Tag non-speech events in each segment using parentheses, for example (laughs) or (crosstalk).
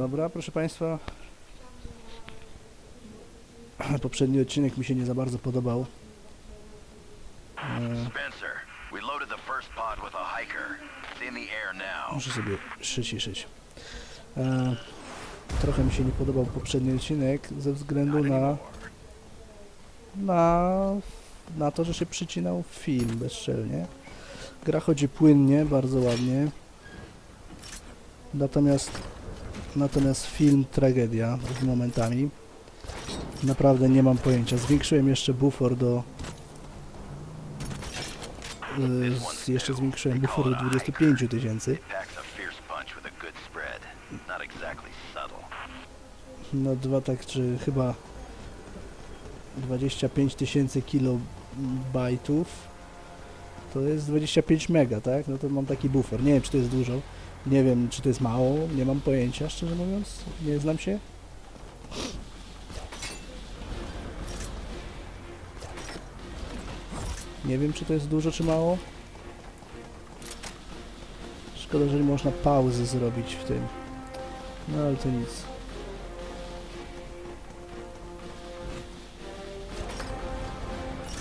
Dobra, proszę Państwa. (clears throat) Poprzedni odcinek mi się nie za bardzo podobał. E, Spencer, we loaded the first pod with a hiker. It's in the air now. muszę sobie przyciszyć. E, trochę mi się nie podobał poprzedni odcinek ze względu na, na, na to, że się przycinał film bezczelnie. Gra chodzi płynnie, bardzo ładnie. Natomiast natomiast film tragedia momentami. Naprawdę nie mam pojęcia. Zwiększyłem jeszcze bufor do y, jeszcze zwiększyłem bufor do 25 tysięcy. No dwa tak, czy chyba 25 tysięcy kilobajtów to jest 25 mega, tak? No to mam taki bufor. Nie wiem, czy to jest dużo. Nie wiem, czy to jest mało. Nie mam pojęcia, szczerze mówiąc. Nie znam się. Nie wiem, czy to jest dużo, czy mało. Szkoda, że nie można pauzy zrobić w tym. No ale to nic.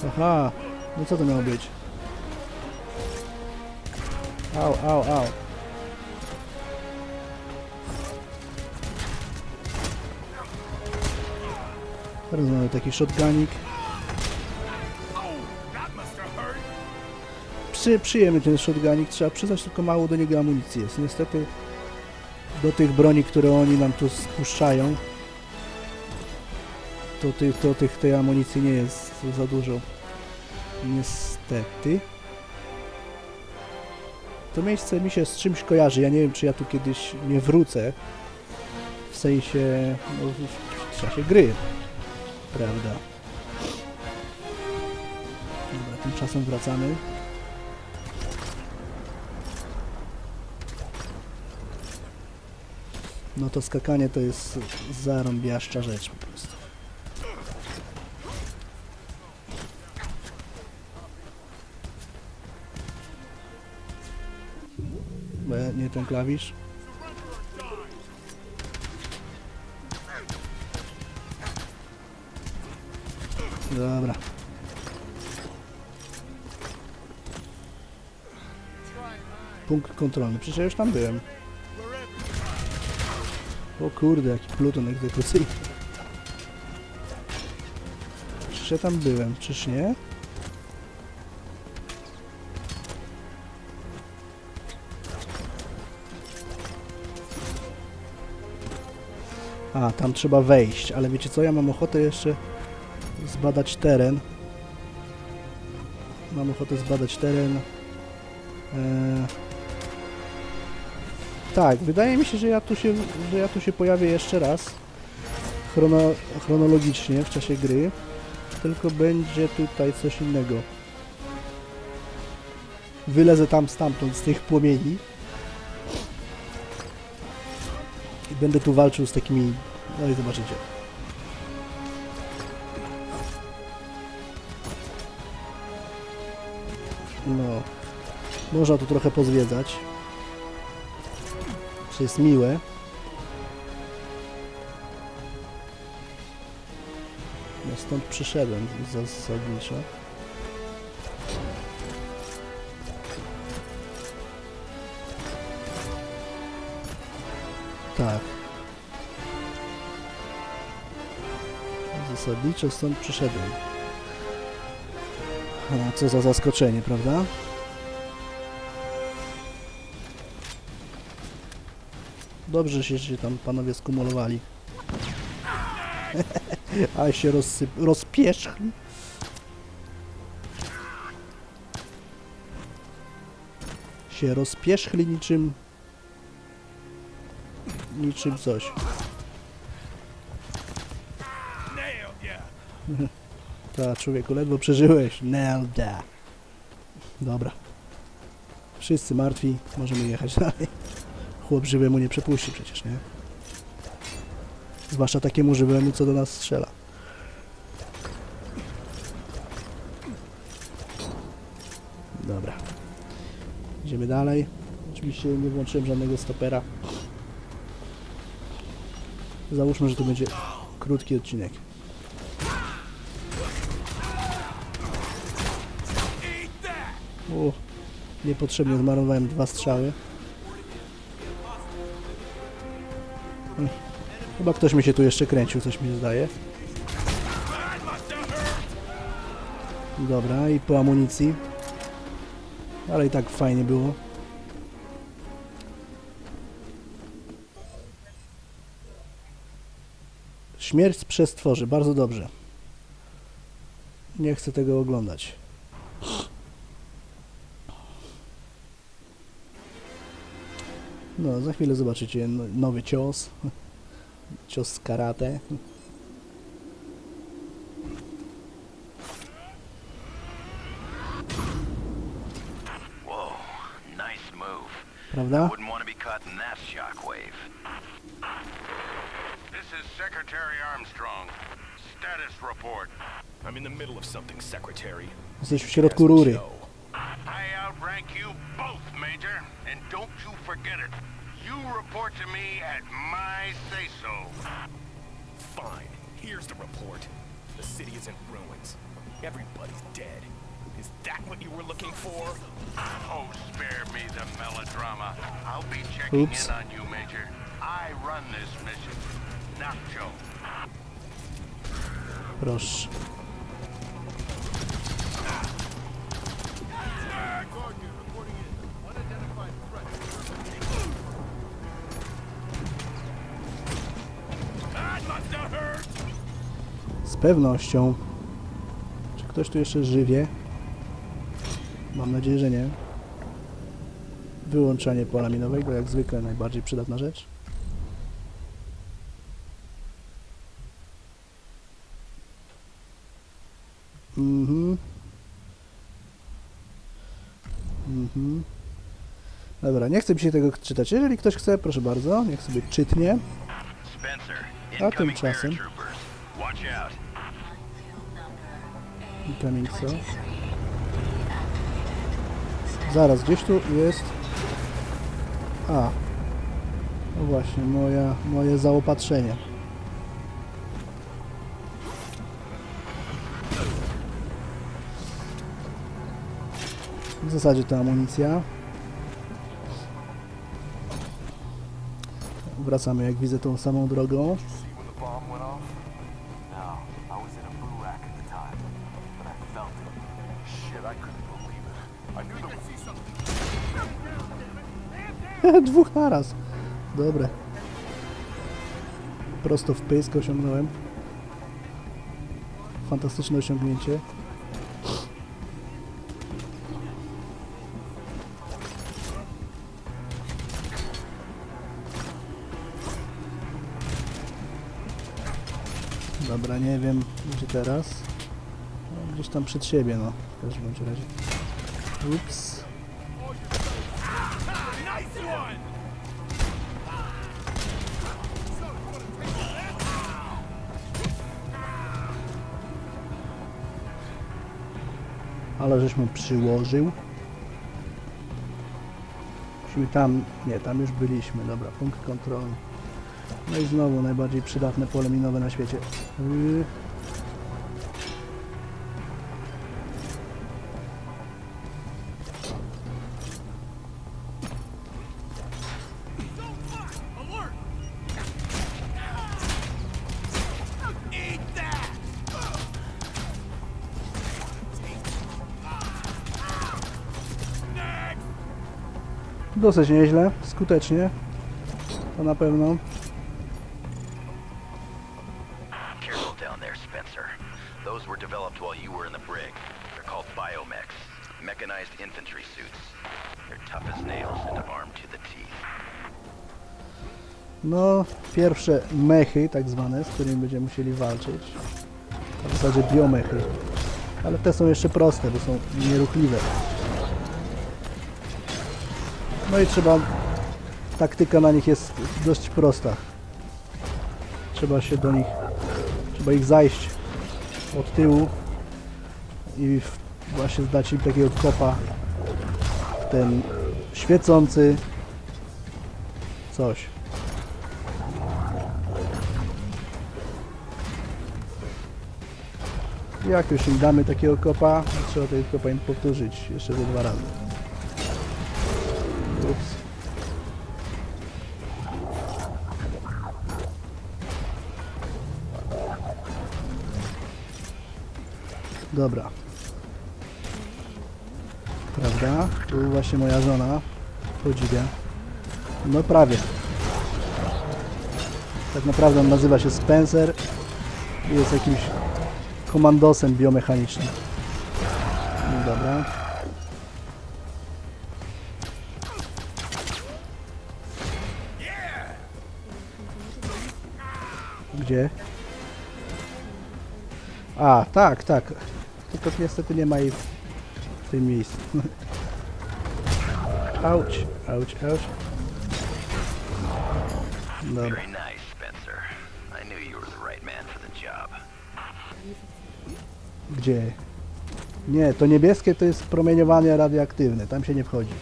Aha, no co to miało być? Au, au, au. Teraz mamy taki shotgunik. Przy, przyjemny ten shotgunik, trzeba przyznać, tylko mało do niego amunicji jest. Niestety do tych broni, które oni nam tu spuszczają, to, ty, to tych, tej amunicji nie jest za dużo. Niestety. To miejsce mi się z czymś kojarzy. Ja nie wiem, czy ja tu kiedyś nie wrócę. W sensie, no, w, w czasie gry. Prawda. Dobra, tymczasem wracamy. No to skakanie to jest zarąbiaszcza rzecz po prostu. Nie ten klawisz. Dobra. Punkt kontrolny. Przecież ja już tam byłem. O kurde, jaki pluton egzekucyjny. Przecież ja tam byłem, czyż nie? A, tam trzeba wejść, ale wiecie co, ja mam ochotę jeszcze zbadać teren. Mam ochotę zbadać teren. Eee... Tak, wydaje mi się, że ja tu się, że ja tu się pojawię jeszcze raz. Chrono, chronologicznie w czasie gry. Tylko będzie tutaj coś innego. Wylezę tam stamtąd z tych płomieni. I będę tu walczył z takimi... No i zobaczycie. Można tu trochę pozwiedzać. Czy jest miłe. No stąd przyszedłem zasadniczo. Tak. Zasadniczo stąd przyszedłem. A, co za zaskoczenie, prawda? Dobrze się, się tam panowie skumulowali. (laughs) Ale się rozsyp... rozpierzchli. Się rozpierzchli niczym... Niczym coś. (laughs) Ta, człowieku, ledwo przeżyłeś. Nelda. Dobra. Wszyscy martwi, możemy jechać (laughs) dalej. Chłop żywemu nie przepuści przecież, nie? Zwłaszcza takiemu żywemu, co do nas strzela. Dobra. Idziemy dalej. Oczywiście nie włączyłem żadnego stopera. Załóżmy, że to będzie krótki odcinek. O, niepotrzebnie zmarnowałem dwa strzały. Chyba ktoś mi się tu jeszcze kręcił, coś mi zdaje. Dobra, i po amunicji. Ale i tak fajnie było. Śmierć przez tworzy, bardzo dobrze. Nie chcę tego oglądać. No, za chwilę zobaczycie no- nowy cios. Cios z karate. Whoa, nice move. Prawda? Jesteś w środku rury. Joe. I outrank you both, Major, and don't you forget it. You report to me at my say-so. Fine. Here's the report. The city is in ruins. Everybody's dead. Is that what you were looking for? Oh, spare me the melodrama. I'll be checking Oops. in on you, Major. I run this mission, not Joe. Proszę. Pewnością. Czy ktoś tu jeszcze żywie? Mam nadzieję, że nie. Wyłączanie pola minowego, jak zwykle najbardziej przydatna rzecz. Mhm. Mhm. Dobra, nie chcę się tego czytać. Jeżeli ktoś chce, proszę bardzo, niech sobie czytnie. A tymczasem? Incoming co? Zaraz, gdzieś tu jest... A. No właśnie, moja, moje zaopatrzenie. W zasadzie to amunicja. Wracamy, jak widzę, tą samą drogą. Felt it. Shit, I couldn't believe it. I knew there was something. Dwóch naraz. Dobre. Prosto w pysk osiągnąłem. Fantastyczne osiągnięcie. Dobra, nie wiem gdzie teraz. Gdzieś tam przed siebie, no. W każdym razie. Ups. Ale żeśmy przyłożył. Musimy tam, nie, tam już byliśmy, dobra, punkt kontrolny. No i znowu najbardziej przydatne pole minowe na świecie. Yy. Dosyć nieźle, skutecznie. To na pewno. Mechanized infantry suits. They're tough as nails and armed to the teeth. No, pierwsze mechy, tak zwane, z którymi będziemy musieli walczyć. W zasadzie biomechy. Ale te są jeszcze proste, bo są nieruchliwe. No i trzeba... Taktyka na nich jest dość prosta. Trzeba się do nich... Trzeba ich zajść od tyłu i właśnie zdać im takiego kopa w ten świecący coś. Jak już im damy takiego kopa, trzeba tego kopa im powtórzyć jeszcze ze dwa razy. Ups. Dobra. Prawda? Tu właśnie moja żona. Podziwia. No prawie. Tak naprawdę on nazywa się Spencer i jest jakimś komandosem biomechanicznym. No Dobra. Gdzie? A, tak, tak. Tylko niestety nie ma jej w, tym miejscu. (laughs) Auć, auć, auć. Dobra. Gdzie? Nie, to niebieskie to jest promieniowanie radioaktywne, tam się nie wchodzi.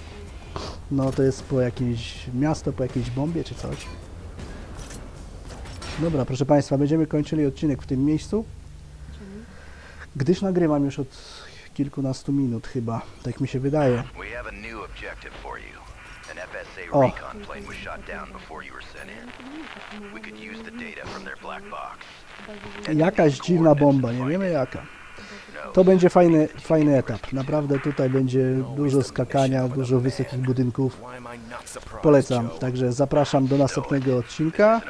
No to jest po jakieś miasto, po jakiejś bombie czy coś. Dobra, proszę Państwa, będziemy kończyli odcinek w tym miejscu. Gdyż nagrywam już od kilkunastu minut chyba, tak mi się wydaje. We have a new objective for you. An FSA recon plane was shot down before you were sent in. We could use the data from their black box. Jakaś dziwna bomba, nie wiemy jaka. No, To będzie fajny, fajny etap. Naprawdę tutaj będzie dużo skakania, dużo wysokich budynków. Polecam, także zapraszam do następnego odcinka.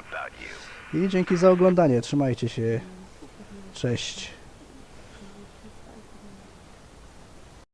I dzięki za oglądanie. Trzymajcie się. Cześć.